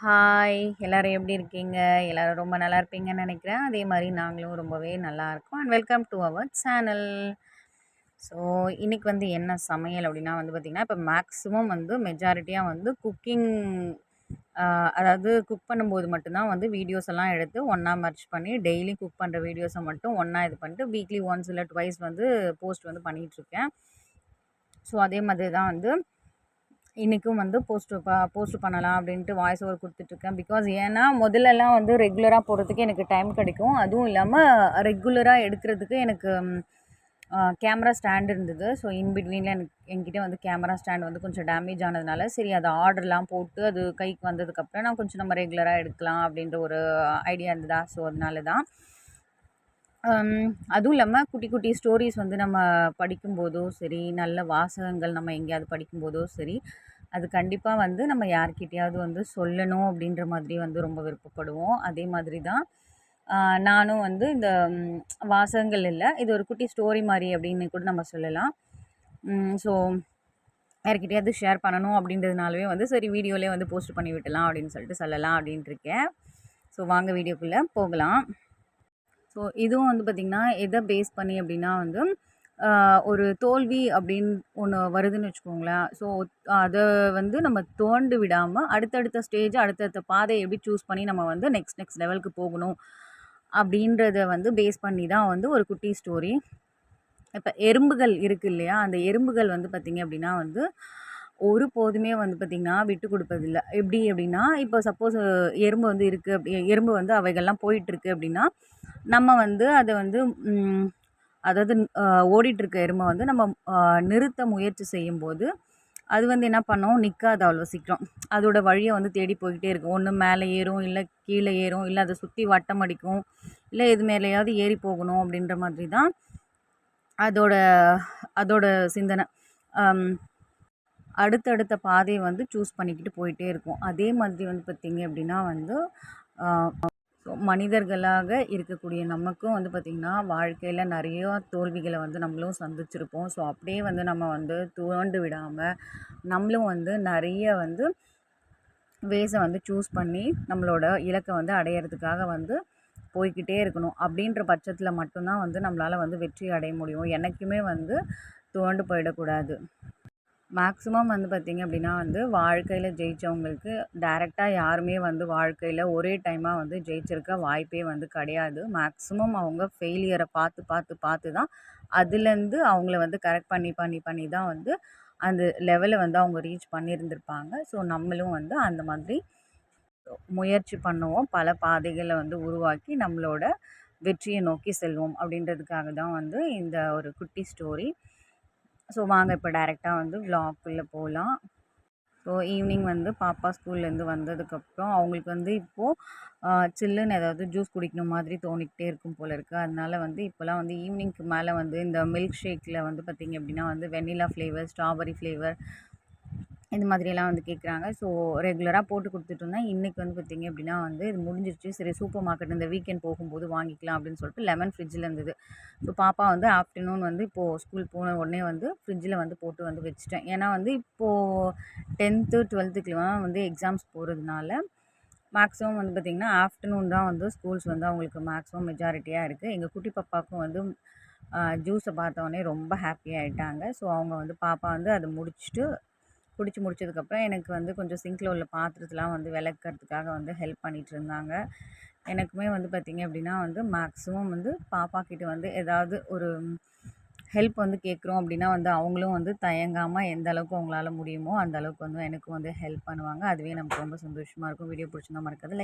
Hi எல்லோரும் எப்படி இருக்கீங்க? எல்லோரும் ரொம்ப நல்லா இருப்பீங்கன்னு நினைக்கிறேன். அதே மாதிரி நாங்களும் ரொம்பவே நல்லா இருக்கோம். And welcome to our channel so இன்றைக்கி வந்து என்ன சமையல் அப்படின்னா வந்து பார்த்திங்கன்னா இப்போ மேக்ஸிமம் வந்து மெஜாரிட்டியாக வந்து குக்கிங் அதாவது குக் பண்ணும்போது மட்டும்தான் வந்து வீடியோஸ் எல்லாம் எடுத்து ஒன்றா மர்ச் பண்ணி டெய்லி குக் பண்ணுற வீடியோஸை மட்டும் ஒன்றா இது பண்ணிட்டு வீக்லி ஒன்ஸ் இல்லை ட்வைஸ் வந்து போஸ்ட் வந்து பண்ணிகிட்ருக்கேன் ஸோ அதே மாதிரி தான் வந்து இன்றைக்கும் வந்து போஸ்ட் ப போஸ்ட் பண்ணலாம் அப்படின்ட்டு வாய்ஸ் ஓவர் கொடுத்துட்ருக்கேன். பிகாஸ் ஏன்னா முதல்லலாம் வந்து ரெகுலராக போடுறதுக்கு எனக்கு டைம் கிடைக்கும். அதுவும் இல்லாமல் ரெகுலராக எடுக்கிறதுக்கு எனக்கு கேமரா ஸ்டாண்ட் இருந்தது. ஸோ இன் பிட்வீனில் எனக்கு என்கிட்ட வந்து கேமரா ஸ்டாண்ட் வந்து கொஞ்சம் டேமேஜ் ஆனதுனால சரி அதை ஆர்டர்லாம் போட்டு அது கைக்கு வந்ததுக்கப்புறம் நான் கொஞ்சம் நம்ம ரெகுலராக எடுக்கலாம் அப்படின்ற ஒரு ஐடியா இருந்ததா? ஸோ அதனால தான் அதுவும் இல்லாமல் குட்டி குட்டி ஸ்டோரிஸ் வந்து நம்ம படிக்கும்போதோ சரி நல்ல வாசகங்கள் நம்ம எங்கேயாவது படிக்கும்போதோ சரி அது கண்டிப்பாக வந்து நம்ம யார்கிட்டயாவது வந்து சொல்லணும் அப்படின்ற மாதிரி வந்து ரொம்ப விருப்பப்படுவோம். அதே மாதிரி தான் நானும் வந்து இந்த வாசகங்கள் இல்லை இது ஒரு குட்டி ஸ்டோரி மாதிரி அப்படின்னு கூட நம்ம சொல்லலாம். ஸோ யார்கிட்டயாவது ஷேர் பண்ணணும் அப்படின்றதுனாலவே வந்து சரி வீடியோலேயே வந்து போஸ்ட் பண்ணி விட்டலாம் அப்படின்னு சொல்லிட்டு சொல்லலாம் அப்படின்ட்டு இருக்கேன். ஸோ வாங்க வீடியோக்குள்ளே போகலாம். ஸோ இதுவும் வந்து பார்த்திங்கன்னா எதை பேஸ் பண்ணி அப்படின்னா வந்து ஒரு தோல்வி அப்படின்னு ஒன்று வருதுன்னு வச்சுக்கோங்களேன். ஸோ அதை வந்து நம்ம தோண்டு விடாமல் அடுத்தடுத்த ஸ்டேஜ் அடுத்தடுத்த பாதையை எப்படி சூஸ் பண்ணி நம்ம வந்து நெக்ஸ்ட் நெக்ஸ்ட் லெவலுக்கு போகணும் அப்படின்றத வந்து பேஸ் பண்ணி தான் வந்து ஒரு குட்டி ஸ்டோரி இப்போ எறும்புகள் இருக்குது இல்லையா? அந்த எறும்புகள் வந்து பார்த்திங்க அப்படின்னா வந்து ஒரு போதுமே வந்து பார்த்திங்கன்னா விட்டு கொடுப்பதில்ல. எப்படி அப்படின்னா இப்போ சப்போஸ் எறும்பு வந்து இருக்குது அப்படி எறும்பு வந்து அவைகள்லாம் போயிட்டுருக்கு அப்படின்னா நம்ம வந்து அதை வந்து அதாவது ஓடிட்டுருக்க எறும்பை வந்து நம்ம நிறுத்த முயற்சி செய்யும்போது அது வந்து என்ன பண்ணும்? நிற்காது அவ்வளோ சீக்கிரம். அதோடய வழியை வந்து தேடி போய்கிட்டே இருக்கும். ஒன்று மேலே ஏறும் இல்லை கீழே ஏறும் இல்லை அதை சுற்றி வட்டம் அடிக்கும் இல்லை எது மேலேயாவது ஏறி போகணும் அப்படின்ற மாதிரி தான் அதோட அதோட சிந்தனை. அடுத்தடுத்த பாதையை வந்து சூஸ் பண்ணிக்கிட்டு போயிட்டே இருக்கும். அதே மாதிரி வந்து பார்த்திங்க அப்படின்னா வந்து ஸோ மனிதர்களாக இருக்கக்கூடிய நமக்கும் வந்து பார்த்திங்கன்னா வாழ்க்கையில் நிறையா தோல்விகளை வந்து நம்மளும் சந்திச்சிருப்போம். ஸோ அப்படியே வந்து நம்ம வந்து தோண்டு விடாமல் நம்மளும் வந்து நிறைய வந்து வேஸை வந்து சூஸ் பண்ணி நம்மளோட இலக்கை வந்து அடையிறதுக்காக வந்து போய்கிட்டே இருக்கணும். அப்படின்ற பட்சத்தில் மட்டும்தான் வந்து நம்மளால் வந்து வெற்றி அடைய முடியும். என்றைக்குமே வந்து தோண்டு போயிடக்கூடாது. மேக்ஸிமம் வந்து பார்த்திங்க அப்படின்னா வந்து வாழ்க்கையில் ஜெயித்தவங்களுக்கு டேரெக்டாக யாருமே வந்து வாழ்க்கையில் ஒரே டைமாக வந்து ஜெயிச்சிருக்க வாய்ப்பே வந்து கிடையாது. மேக்ஸிமம் அவங்க ஃபெயிலியரை பார்த்து பார்த்து பார்த்து தான் அதுலேருந்து அவங்கள வந்து கரெக்ட் பண்ணி பண்ணி பண்ணி தான் வந்து அந்த லெவலை வந்து அவங்க ரீச் பண்ணியிருந்திருப்பாங்க. ஸோ நம்மளும் வந்து அந்த மாதிரி முயற்சி பண்ணுவோம். பல பாதைகளை வந்து உருவாக்கி நம்மளோட வெற்றியை நோக்கி செல்வோம் அப்படின்றதுக்காக தான் வந்து இந்த ஒரு குட்டி ஸ்டோரி ஸோ வாங்க இப்போ டேரெக்டாக வந்து விலாக்குள்ளே போகலாம் ஸோ ஈவினிங் வந்து பாப்பா ஸ்கூல்லேருந்து வந்ததுக்கப்புறம் அவங்களுக்கு வந்து இப்போது சில்லுன்னு ஏதாவது ஜூஸ் குடிக்கணும் மாதிரி தோணிக்கிட்டே இருக்கும் போல் இருக்குது அதனால வந்து இப்போலாம் வந்து ஈவினிங்க்கு மேலே வந்து இந்த மில்க் ஷேக்கில் வந்து பார்த்திங்க அப்படின்னா வந்து வெண்ணிலா ஃப்ளேவர் ஸ்ட்ராபெரி ஃப்ளேவர் இது மாதிரியெல்லாம் வந்து கேட்குறாங்க. ஸோ ரெகுலராக போட்டு கொடுத்துட்ருந்தேன் இன்றைக்கி வந்து பார்த்திங்க அப்படின்னா வந்து இது முடிஞ்சிருச்சு. சரி சூப்பர் மார்க்கெட் இந்த வீக்கெண்ட் போகும்போது வாங்கிக்கலாம் அப்படின்னு சொல்லிட்டு லெமன் ஃப்ரிட்ஜில் இருந்தது. ஸோ பாப்பா வந்து ஆஃப்டர்நூன் வந்து இப்போது ஸ்கூல் போன உடனே வந்து ஃப்ரிட்ஜில் வந்து போட்டு வந்து வச்சுட்டேன். ஏன்னா வந்து இப்போது டென்த்து டுவெல்த்துக்குலாம் வந்து எக்ஸாம்ஸ் போகிறதுனால மேக்ஸிமம் வந்து பார்த்திங்கன்னா ஆஃப்டர்நூன் தான் வந்து ஸ்கூல்ஸ் வந்து அவங்களுக்கு மேக்ஸிமம் மெஜாரிட்டியாக இருக்குது எங்கள் குட்டி பாப்பாவுக்கும் வந்து ஜூஸை பார்த்தோன்னே ரொம்ப ஹாப்பி ஆகிட்டாங்க ஸோ அவங்க வந்து பாப்பா வந்து அதை முடிச்சுட்டு குடித்து முடிச்சதுக்கப்புறம் எனக்கு வந்து கொஞ்சம் சிங்கில் உள்ள பாத்திரத்தெலாம் வந்து விளக்கறதுக்காக வந்து ஹெல்ப் பண்ணிகிட்டு இருந்தாங்க. எனக்குமே வந்து பார்த்திங்க அப்படின்னா வந்து மேக்ஸிமம் வந்து பாப்பா கிட்ட வந்து ஏதாவது ஒரு ஹெல்ப் வந்து கேட்குறோம் அப்படின்னா வந்து அவங்களும் வந்து தயங்காமல் எந்த அளவுக்கு அவங்களால முடியுமோ அந்த அளவுக்கு வந்து எனக்கு வந்து ஹெல்ப் பண்ணுவாங்க. அதுவே நமக்கு ரொம்ப சந்தோஷமாக இருக்கும். வீடியோ பிடிச்சிருந்தா மறக்காது. லைக்